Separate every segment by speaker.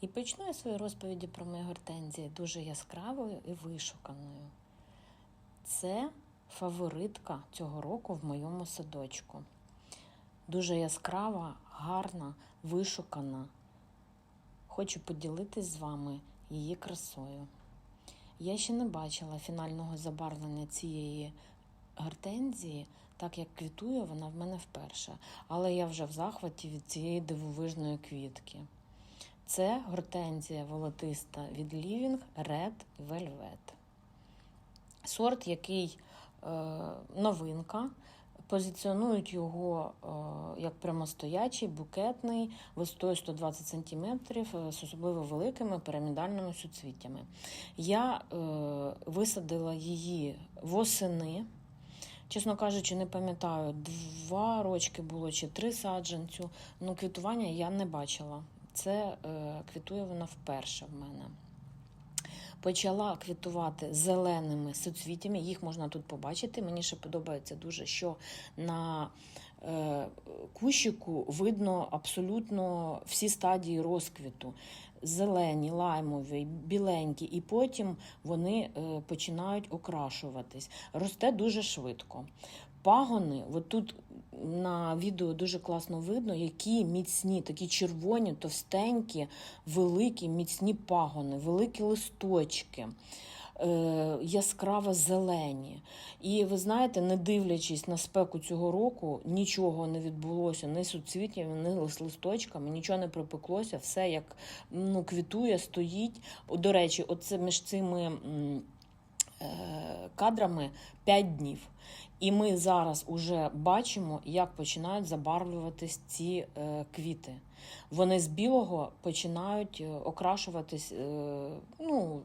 Speaker 1: І почну я свої розповіді про мої гортензії дуже яскравою і вишуканою. Це фаворитка цього року в моєму садочку. Дуже яскрава, гарна, вишукана. Хочу поділитись з вами її красою. Я ще не бачила фінального забарвлення цієї гортензії, так як квітує вона в мене вперше. Але я вже в захваті від цієї дивовижної квітки. Це гортензія волотиста від Living Red Velvet. Сорт, який е, новинка. Позиціонують його е, як прямостоячий, букетний, висотою 120 см з особливо великими пірамідальними суцвіттями. Я е, висадила її восени. Чесно кажучи, не пам'ятаю, два рочки було чи три саджанцю. Ну, квітування я не бачила. Це е, квітує вона вперше в мене. Почала квітувати зеленими суцвіттями, їх можна тут побачити. Мені ще подобається дуже, що на е, кущику видно абсолютно всі стадії розквіту. Зелені, лаймові, біленькі, і потім вони е, починають окрашуватись. Росте дуже швидко. Пагони, от тут на відео дуже класно видно, які міцні, такі червоні, товстенькі, великі, міцні пагони, великі листочки. е, Яскраво зелені. І ви знаєте, не дивлячись на спеку цього року, нічого не відбулося, ні з суцвіттями, ні з листочками, нічого не припеклося, все як ну, квітує, стоїть. До речі, оце між цими. Е, кадрами 5 днів. І ми зараз уже бачимо, як починають забарвлюватись ці е, квіти. Вони з білого починають е, окрашуватись. Ну,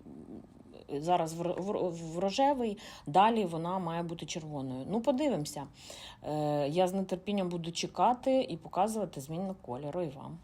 Speaker 1: Зараз в рожевий, далі вона має бути червоною. Ну, подивимося. Я з нетерпінням буду чекати і показувати зміну кольору і вам.